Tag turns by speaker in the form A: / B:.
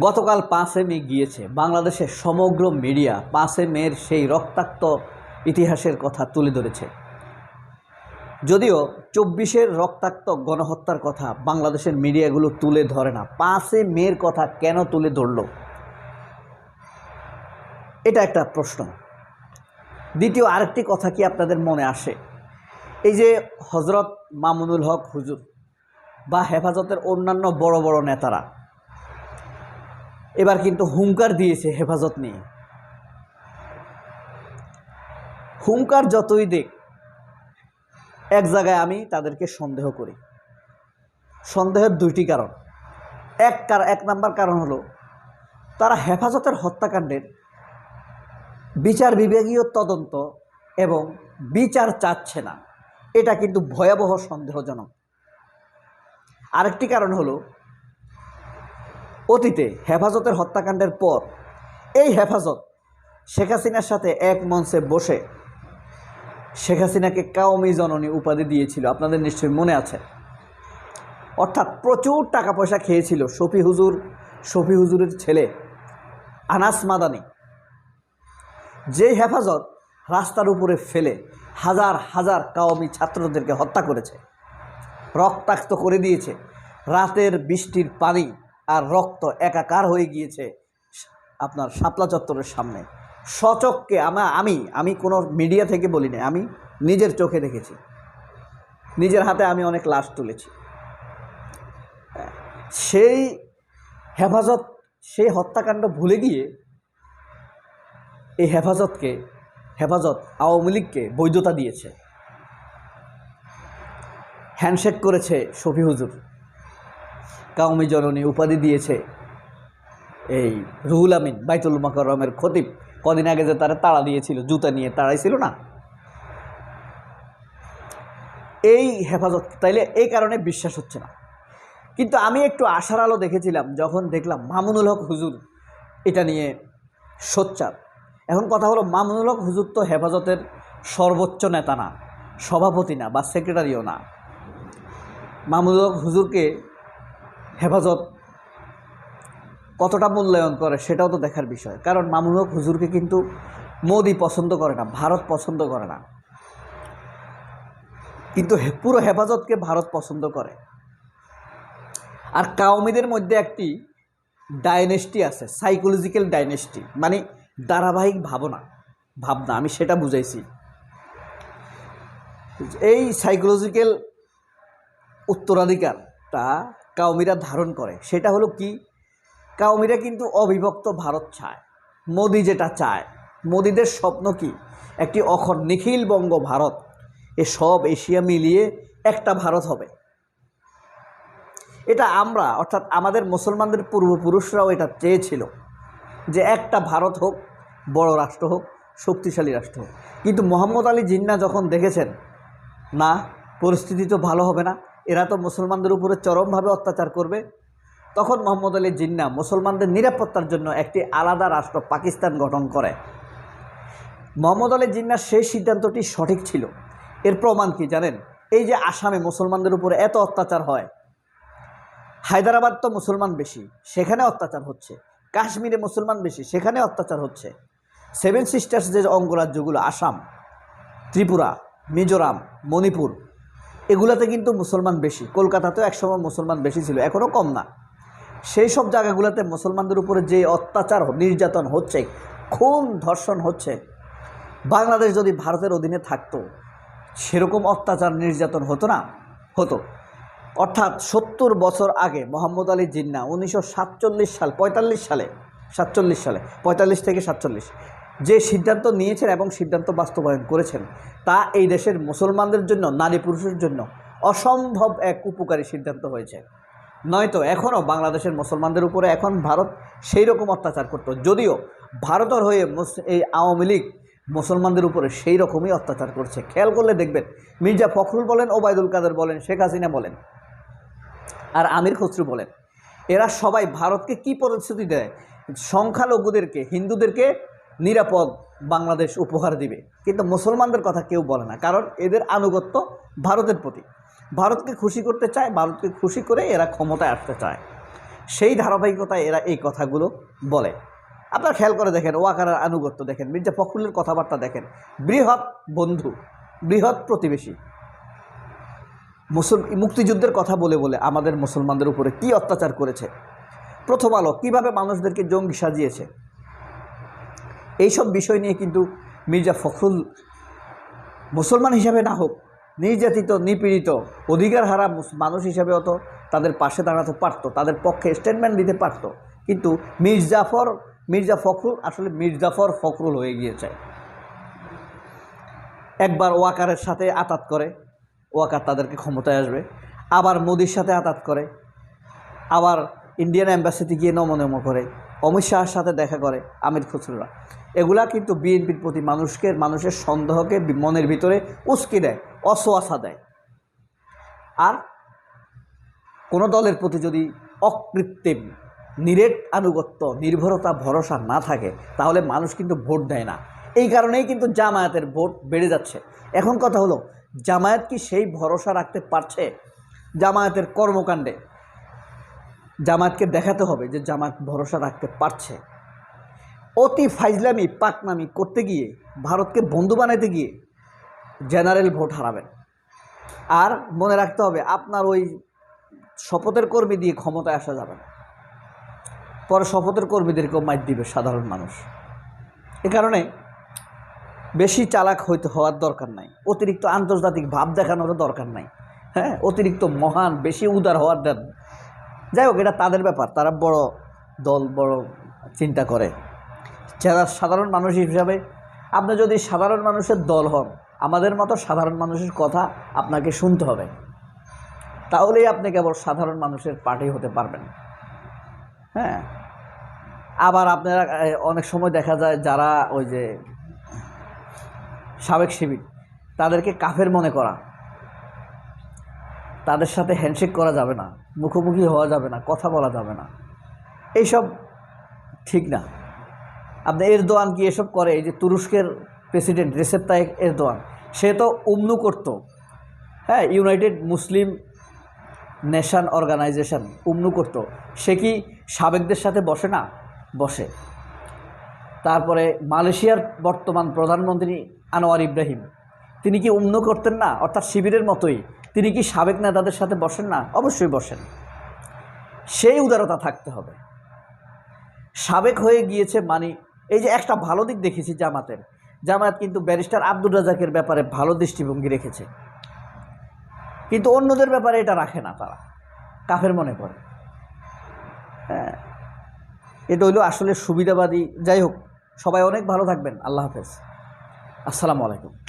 A: গতকাল পাঁচে মে গিয়েছে। বাংলাদেশের সমগ্র মিডিয়া পাঁচে মের সেই রক্তাক্ত ইতিহাসের কথা তুলে ধরেছে। যদিও চব্বিশের রক্তাক্ত গণহত্যার কথা বাংলাদেশের মিডিয়াগুলো তুলে ধরে না পাঁচে মেয়ের কথা কেন তুলে ধরল? এটা একটা প্রশ্ন। দ্বিতীয় আরেকটি কথা কি আপনাদের মনে আসে? এই যে হজরত মামুনুল হক হুজুর বা হেফাজতের অন্যান্য বড় বড় নেতারা এবার কিন্তু হুঙ্কার দিয়েছে হেফাজত নিয়ে। হুঙ্কার যতই দেখ এক জায়গায় আমি তাদেরকে সন্দেহ করি। সন্দেহের দুইটি কারণ। এক কার, এক নাম্বার কারণ হলো, তারা হেফাজতের হত্যাকাণ্ডের বিচার বিভাগীয় তদন্ত এবং বিচার চাচ্ছে না। এটা কিন্তু ভয়াবহ সন্দেহজনক। আরেকটি কারণ হলো অতীতে হেফাজতের হত্যাকাণ্ডের পর এই হেফাজত শেখ হাসিনার সাথে এক মঞ্চে বসে শেখ হাসিনাকে কাউমি জননী উপাধি দিয়েছিল, আপনাদের নিশ্চয়ই মনে আছে। অর্থাৎ প্রচুর টাকা পয়সা খেয়েছিল শফি হুজুর, শফি হুজুরের ছেলে আনাস মাদানি। যে হেফাজত রাস্তার উপরে ফেলে হাজার হাজার কাওমি ছাত্রদেরকে হত্যা করেছে, রক্তাক্ত করে দিয়েছে, রাতের বৃষ্টির পানি আর রক্ত একাকার হয়ে গিয়েছে আপনার শাপলা চত্বরের সামনে। সচককে আমা, আমি আমি কোনো মিডিয়া থেকে বলি না আমি নিজের চোখে দেখেছি। নিজের হাতে আমি অনেক লাশ তুলেছি। সেই হেফাজত, সেই হত্যাকাণ্ড ভুলে গিয়ে এই হেফাজতকে, হেফাজত আওয়ামী লীগকে বৈধতা দিয়েছে। হ্যান্ডশেক করেছে শফি হুজুর। কাউমি জননী উপাধি দিয়েছে এই রুহুল আমিন, বাইতুল মাকরমের খতিব। কদিন আগে যে তারা তাড়া দিয়েছিল, জুতা নিয়ে তাড়াইছিল না? এই হেফাজত, তাইলে এই কারণে বিশ্বাস হচ্ছে না। কিন্তু আমি একটু আশার আলো দেখেছিলাম, যখন দেখলাম মামুনুল হক হুজুর এটা নিয়ে সোচ্চার। এখন কথা হলো, মামুনুল হক হুজুর তো হেফাজতের সর্বোচ্চ নেতা না, সভাপতি না বা সেক্রেটারিও না। মামুনুল হক হুজুরকে হেফাজত কতটা মূল্যায়ন করে সেটাও তো দেখার বিষয়। কারণ মামুনুল হক হুজুরকে কিন্তু মোদি পছন্দ করে না, ভারত পছন্দ করে না। কিন্তু পুরো হেফাজতকে ভারত পছন্দ করে। আর কাউমিদের মধ্যে একটি ডাইনেস্টি আছে, সাইকোলজিক্যাল ডাইনেস্টি মানে ধারাবাহিক ভাবনা ভাবনা, আমি সেটা বুঝাইছি। এই সাইকোলজিক্যাল উত্তরাধিকারটা কাউমিরা ধারণ করে। সেটা হলো কি? কাউমিরা কিন্তু অবিভক্ত ভারত চায়। মোদি যেটা চায়। মোদিদের স্বপ্ন কি? একটি অখর নিখিল বঙ্গ ভারত। এ সব এশিয়া মিলিয়ে একটা ভারত হবে। এটা আমরা, অর্থাৎ আমাদের মুসলমানদের পূর্বপুরুষরাও এটা চেয়েছিল যে একটা ভারত হোক, বড় রাষ্ট্র হোক, শক্তিশালী রাষ্ট্র হোক। কিন্তু মোহাম্মদ আলী জিন্না যখন দেখেছেন, না, পরিস্থিতি তো ভালো হবে না এরা তো মুসলমানদের উপরে চরমভাবে অত্যাচার করবে। তখন মোহাম্মদ আলী জিন্না মুসলমানদের নিরাপত্তার জন্য একটি আলাদা রাষ্ট্র পাকিস্তান গঠন করে। মোহাম্মদ আলী জিন্নার সেই সিদ্ধান্তটি সঠিক ছিল। এর প্রমাণ কি জানেন? এই যে আসামে মুসলমানদের উপরে এত অত্যাচার হয়। হায়দ্রাবাদ তো মুসলমান বেশি, সেখানে অত্যাচার হচ্ছে। কাশ্মীরে মুসলমান বেশি, সেখানে অত্যাচার হচ্ছে। সেভেন সিস্টার্স যে অঙ্গরাজ্যগুলো, আসাম, ত্রিপুরা, মিজোরাম, মণিপুর এগুলাতে কিন্তু মুসলমান বেশি। কলকাতাতেও একসময় মুসলমান বেশি ছিল এখনও কম না। সেই সব জায়গাগুলোতে মুসলমানদের উপরে যে অত্যাচার নির্যাতন হচ্ছে, খুন ধর্ষণ হচ্ছে, বাংলাদেশ যদি ভারতের অধীনে থাকতো, সেরকম অত্যাচার নির্যাতন হতো না, হতো। অর্থাৎ সত্তর বছর আগে মোহাম্মদ আলী জিন্না উনিশশো সাতচল্লিশ সাল, পঁয়তাল্লিশ সালে, সাতচল্লিশ সালে, পঁয়তাল্লিশ থেকে সাতচল্লিশ যে সিদ্ধান্ত নিয়েছেন এবং সিদ্ধান্ত বাস্তবায়ন করেছেন, তা এই দেশের মুসলমানদের জন্য, নারী পুরুষের জন্য অসম্ভব এক উপকারী সিদ্ধান্ত হয়েছে। নয়তো এখনও বাংলাদেশের মুসলমানদের উপরে এখন ভারত সেই রকম অত্যাচার করতো। যদিও ভারতের হয়ে এই আওয়ামী লীগ মুসলমানদের উপরে সেই রকমই অত্যাচার করছে। খেয়াল করলে দেখবেন, মির্জা ফখরুল বলেন, ওবায়দুল কাদের বলেন, শেখ হাসিনা বলেন আর আমির খসরু বলেন। এরা সবাই ভারতকে কি প্রতিশ্রুতি দেয়? সংখ্যালঘুদেরকে, হিন্দুদেরকে নিরাপদ বাংলাদেশ উপহার দিবে। কিন্তু মুসলমানদের কথা কেউ বলে না, কারণ এদের আনুগত্য ভারতের প্রতি। ভারতকে খুশি করতে চায়, ভারতকে খুশি করে এরা ক্ষমতায় আসতে চায়। সেই ধারাবাহিকতায় এরা এই কথাগুলো বলে। আপনারা খেয়াল করে দেখেন, ওয়াকারের আনুগত্য দেখেন, মির্জা ফখরুলের কথাবার্তা দেখেন। বৃহৎ বন্ধু, বৃহৎ প্রতিবেশী। মুসল মুক্তিযুদ্ধের কথা বলে বলে আমাদের মুসলমানদের উপরে কি অত্যাচার করেছে? প্রথম আলো, কীভাবে মানুষদেরকে জঙ্গি সাজিয়েছে? এইসব বিষয় নিয়ে কিন্তু মির্জা ফখরুল মুসলমান হিসাবে না হোক, নির্যাতিত, নিপীড়িত, অধিকার হারা মানুষ হিসাবে অত তাদের পাশে দাঁড়াতে পারতো, তাদের পক্ষে স্টেটমেন্ট দিতে পারতো। কিন্তু মির্জাফর, মির্জা ফখরুল আসলে মির্জাফর ফখরুল হয়ে গিয়েছে। একবার ওয়াকারের সাথে আতাত করে, ওয়াকার তাদেরকে ক্ষমতায় আসবে। আবার মোদির সাথে আতাত করে, আবার ইন্ডিয়ান অ্যাম্বাসিতে গিয়ে নমনম করে। অমিত শাহের সাথে দেখা করে আমির খুসরুরা। এগুলা কিন্তু বিএনপির প্রতি মানুষকে, মানুষের সন্দেহকে মনের ভিতরে উস্কি দেয় অসোয়াশা দেয়। আর কোনো দলের প্রতি যদি অকৃত্রিম, নিরেট আনুগত্য, নির্ভরতা, ভরসা না থাকে, তাহলে মানুষ কিন্তু ভোট দেয় না। এই কারণেই কিন্তু জামায়াতের ভোট বেড়ে যাচ্ছে। এখন কথা হলো, জামায়াত কি সেই ভরসা রাখতে পারছে? জামায়াতের কর্মকাণ্ডে জামায়াতকে দেখাতে হবে যে জামায়াত ভরসা রাখতে পারছে। অতি ফাইজলামি পাকনামি করতে গিয়ে, ভারতকে বন্ধু বানাইতে গিয়ে জেনারেল ভোট হারাবেন। আর মনে রাখতে হবে, আপনার ওই শপথের কর্মী দিয়ে ক্ষমতায় আসা যাবে না। পরে শপথের কর্মীদেরকেও মাইট দিবে সাধারণ মানুষ। এ কারণে বেশি চালাক হইতে হওয়ার দরকার নাই। অতিরিক্ত আন্তর্জাতিক ভাব দেখানোরও দরকার নাই। হ্যাঁ অতিরিক্ত মহান, বেশি উদার হওয়ার যাই হোক, এটা তাদের ব্যাপার। তারা বড় দল, বড় চিন্তা করে। যারা সাধারণ মানুষ হিসাবে, আপনি যদি সাধারণ মানুষের দল হন, আমাদের মতো সাধারণ মানুষের কথা আপনাকে শুনতে হবে। তাহলেই আপনি কেবল সাধারণ মানুষের পার্টি হতে পারবেন। হ্যাঁ? আবার আপনারা অনেক সময় দেখা যায় যারা ওই যে সাবেক শিবির, তাদেরকে কাফের মনে করা। তাদের সাথে হ্যান্ডশেক করা যাবে না, মুখোমুখি হওয়া যাবে না, কথা বলা যাবে না। এইসব ঠিক না। আপনি এরদোয়ান কি এসব করে? এই যে তুরস্কের প্রেসিডেন্ট রেসেপ তাইক এরদোয়ান, সে তো উমনু করতো। হ্যাঁ United Muslim Nation Organisation UMNO করতো। সে কি সাবেকদের সাথে বসে না? বসে। তারপরে মালয়েশিয়ার বর্তমান প্রধানমন্ত্রী আনোয়ার ইব্রাহিম তিনি কি উমনু করতেন না? অর্থাৎ শিবিরের মতোই। তিনি কি সাবেক নেতাদের সাথে বসেন না? অবশ্যই বসেন। সেই উদারতা থাকতে হবে। সাবেক হয়ে গিয়েছে মানে এই যে একটা ভালো দিক দেখেছি জামাতের। জামাত কিন্তু ব্যারিস্টার আব্দুর রাজাকের ব্যাপারে ভালো দৃষ্টিভঙ্গি রেখেছে। কিন্তু অন্যদের ব্যাপারে এটা রাখে না তারা। কাফের মনে করে হ্যাঁ। এটা হইল আসলে সুবিধাবাদী। যাই হোক, সবাই অনেক ভালো থাকবেন। আল্লাহ হাফেজ। আসসালামু আলাইকুম।